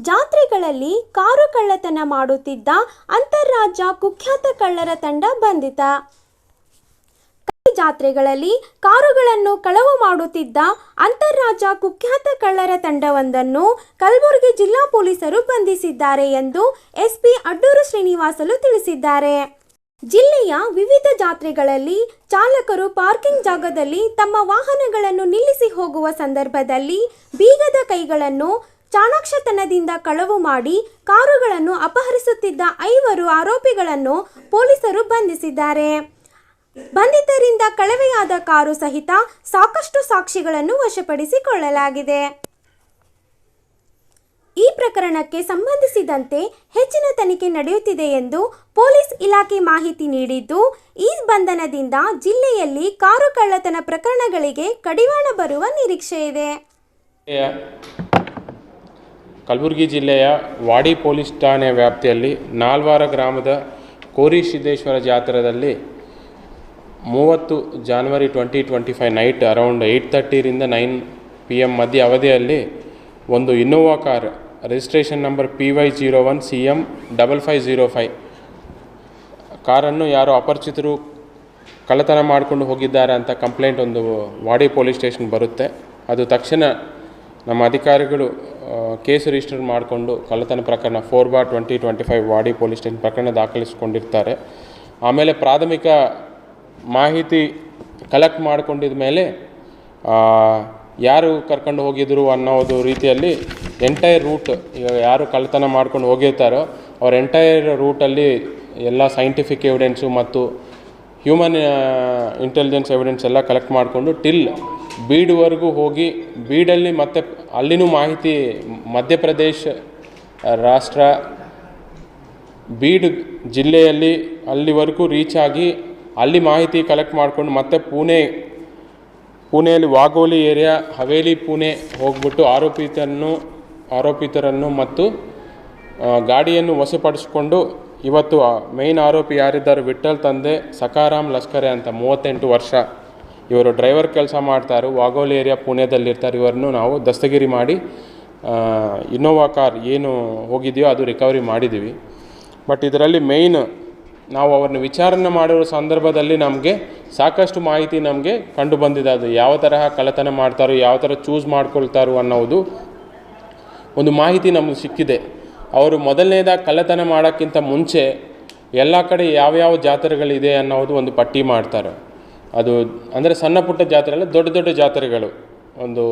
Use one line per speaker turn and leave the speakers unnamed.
ಜಾತ್ರೆಗಳಲ್ಲಿ car ಕಳ್ಳತನ ಮಾಡುತ್ತಿದ್ದ ಅಂತಾರಾಜ್ಯ ಕುಖ್ಯಾತ ಕಳ್ಳರ ತಂಡ ಬಂಧಿತ. ಜಾತ್ರೆಗಳಲ್ಲಿ ಕಾರುಗಳನ್ನು ಕಳವು ಮಾಡುತ್ತಿದ್ದ ಅಂತಾರಾಜ್ಯ ಕುಖ್ಯಾತ ಕಳ್ಳರ ತಂಡವೊಂದನ್ನು ಕಲಬುರಗಿ ಜಿಲ್ಲಾ ಪೊಲೀಸರು ಬಂಧಿಸಿದ್ದಾರೆ ಎಂದು ಎಸ್ಪಿ ಅಡ್ಡೂರು ಶ್ರೀನಿವಾಸಲು ತಿಳಿಸಿದ್ದಾರೆ. ಜಿಲ್ಲೆಯ ವಿವಿಧ ಜಾತ್ರೆಗಳಲ್ಲಿ ಚಾಲಕರು ಪಾರ್ಕಿಂಗ್ ಜಾಗದಲ್ಲಿ ತಮ್ಮ ವಾಹನಗಳನ್ನು ನಿಲ್ಲಿಸಿ ಹೋಗುವ ಸಂದರ್ಭದಲ್ಲಿ ಬೀಗದ ಕೈಗಳನ್ನು ಚಾಣಾಕ್ಷತನದಿಂದ ಕಳವು ಮಾಡಿ ಕಾರುಗಳನ್ನು ಅಪಹರಿಸುತ್ತಿದ್ದ ಐವರು ಆರೋಪಿಗಳನ್ನು ಪೊಲೀಸರು ಬಂಧಿಸಿದ್ದಾರೆ. ಬಂಧಿತರಿಂದ ಕಳವೆಯಾದ ಕಾರು ಸಹಿತ ಸಾಕಷ್ಟು ಸಾಕ್ಷಿಗಳನ್ನು ವಶಪಡಿಸಿಕೊಳ್ಳಲಾಗಿದೆ. ಈ ಪ್ರಕರಣಕ್ಕೆ ಸಂಬಂಧಿಸಿದಂತೆ ಹೆಚ್ಚಿನ ತನಿಖೆ ನಡೆಯುತ್ತಿದೆ ಎಂದು ಪೊಲೀಸ್ ಇಲಾಖೆ ಮಾಹಿತಿ ನೀಡಿದ್ದು, ಈ ಬಂಧನದಿಂದ ಜಿಲ್ಲೆಯಲ್ಲಿ ಕಾರು ಕಳ್ಳತನ ಪ್ರಕರಣಗಳಿಗೆ ಕಡಿವಾಣ ಬರುವ ನಿರೀಕ್ಷೆ ಇದೆ.
ಕಲಬುರಗಿ ಜಿಲ್ಲೆಯ ವಾಡಿ ಪೊಲೀಸ್ ಠಾಣೆ ವ್ಯಾಪ್ತಿಯಲ್ಲಿ ನಾಲ್ವಾರ ಗ್ರಾಮದ ಕೋರಿ ಸಿದ್ದೇಶ್ವರ ಜಾತ್ರೆಯಲ್ಲಿ ಮೂವತ್ತು January twenty twenty five night around eight ತರ್ಟಿರಿಂದ nine P M ಮಧ್ಯ ಅವಧಿಯಲ್ಲಿ ಒಂದು Innova car registration number P Y zero one C M double five zero five ಕಾರನ್ನು ಯಾರೋ ಅಪರಿಚಿತರು ಕಳ್ಳತನ ಮಾಡಿಕೊಂಡು ಹೋಗಿದ್ದಾರೆ ಅಂತ ಕಂಪ್ಲೇಂಟ್ ಒಂದು ವಾಡಿ ಪೊಲೀಸ್ ಸ್ಟೇಷನ್ ಬರುತ್ತೆ. ಅದು ತಕ್ಷಣ ನಮ್ಮ ಅಧಿಕಾರಿಗಳು ಕೇಸ್ ರಿಜಿಸ್ಟರ್ ಮಾಡಿಕೊಂಡು ಕಳ್ಳತನ ಪ್ರಕರಣ four bar twenty twenty five Wadi police station ಪ್ರಕರಣ ದಾಖಲಿಸಿಕೊಂಡಿರ್ತಾರೆ. ಆಮೇಲೆ ಪ್ರಾಥಮಿಕ ಮಾಹಿತಿ ಕಲೆಕ್ಟ್ ಮಾಡ್ಕೊಂಡಿದ ಮೇಲೆ ಯಾರು ಕರ್ಕೊಂಡು ಹೋಗಿದ್ರು ಅನ್ನೋದು ರೀತಿಯಲ್ಲಿ ಎಂಟೈರ್ ರೂಟ್ ಈಗ ಯಾರು ಕಳ್ಳತನ ಮಾಡ್ಕೊಂಡು ಹೋಗಿರ್ತಾರೋ, ಅವ್ರ ಎಂಟೈರ್ ರೂಟಲ್ಲಿ ಎಲ್ಲ ಸೈಂಟಿಫಿಕ್ ಎವಿಡೆನ್ಸು ಮತ್ತು ಹ್ಯೂಮನ್ ಇಂಟೆಲಿಜೆನ್ಸ್ ಎವಿಡೆನ್ಸ್ ಎಲ್ಲ ಕಲೆಕ್ಟ್ ಮಾಡಿಕೊಂಡು ಟಿಲ್ ಬೀಡ್ವರೆಗೂ ಹೋಗಿ ಬೀಡಲ್ಲಿ ಮತ್ತೆ ಅಲ್ಲಿನೂ ಮಾಹಿತಿ ಮಧ್ಯಪ್ರದೇಶ ರಾಷ್ಟ್ರ, ಬೀಡ್ ಜಿಲ್ಲೆಯಲ್ಲಿ ಅಲ್ಲಿವರೆಗೂ ರೀಚ್ ಆಗಿ ಅಲ್ಲಿ ಮಾಹಿತಿ ಕಲೆಕ್ಟ್ ಮಾಡಿಕೊಂಡು ಮತ್ತೆ ಪುಣೆ, ಪುಣೆಯಲ್ಲಿ ವಾಗೋಲಿ ಏರಿಯಾ, ಹವೇಲಿ, ಪುಣೆ ಹೋಗ್ಬಿಟ್ಟು ಆರೋಪಿತರನ್ನು ಆರೋಪಿತರನ್ನು ಮತ್ತು ಗಾಡಿಯನ್ನು ವಶಪಡಿಸಿಕೊಂಡು ಇವತ್ತು ಮೇನ್ ಆರೋಪಿ ಯಾರಿದ್ದಾರೆ ವಿಠಲ್ ತಂದೆ ಸಕಾರಾಮ್ ಲಷ್ಕರೆ ಅಂತ ಮೂವತ್ತೆಂಟು ವರ್ಷ. ಇವರು ಡ್ರೈವರ್ ಕೆಲಸ ಮಾಡ್ತಾರೆ, ವಾಗೋಲ್ ಏರಿಯಾ ಪುಣೆದಲ್ಲಿರ್ತಾರೆ ಇವರನ್ನು ನಾವು ದಸ್ತಗಿರಿ ಮಾಡಿ ಇನ್ನೋವಾ ಕಾರ್ ಏನು ಹೋಗಿದೆಯೋ ಅದು ರಿಕವರಿ ಮಾಡಿದ್ದೀವಿ. ಬಟ್ ಇದರಲ್ಲಿ ಮೇಯ್ನ್ ನಾವು ಅವ್ರನ್ನ ವಿಚಾರಣೆ ಮಾಡಿರೋ ಸಂದರ್ಭದಲ್ಲಿ ನಮಗೆ ಸಾಕಷ್ಟು ಮಾಹಿತಿ ನಮಗೆ ಕಂಡು ಬಂದಿದೆ. ಅದು ಯಾವ ತರಹ ಕಳ್ಳತನ ಮಾಡ್ತಾರೋ, ಯಾವ ಥರ ಚೂಸ್ ಮಾಡ್ಕೊಳ್ತಾರೋ ಅನ್ನೋದು ಒಂದು ಮಾಹಿತಿ ನಮಗೆ ಸಿಕ್ಕಿದೆ. ಅವರು ಮೊದಲನೇದಾಗಿ ಕಳ್ಳತನ ಮಾಡೋಕ್ಕಿಂತ ಮುಂಚೆ ಎಲ್ಲ ಕಡೆ ಯಾವ್ಯಾವ ಜಾತ್ರೆಗಳಿದೆ ಅನ್ನೋದು ಒಂದು ಪಟ್ಟಿ ಮಾಡ್ತಾರೆ. ಅದು ಅಂದರೆ ಸಣ್ಣ ಪುಟ್ಟ ಜಾತ್ರೆ ಅಲ್ಲ ದೊಡ್ಡ ದೊಡ್ಡ ಜಾತ್ರೆಗಳು. ಒಂದು